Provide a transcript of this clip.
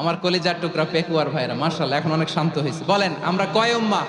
আমার কলেজার টুকরা পেকুয়ার ভাইরা মার্শাল এখন অনেক শান্ত হয়েছে। বলেন আমরা কয় উম্মা?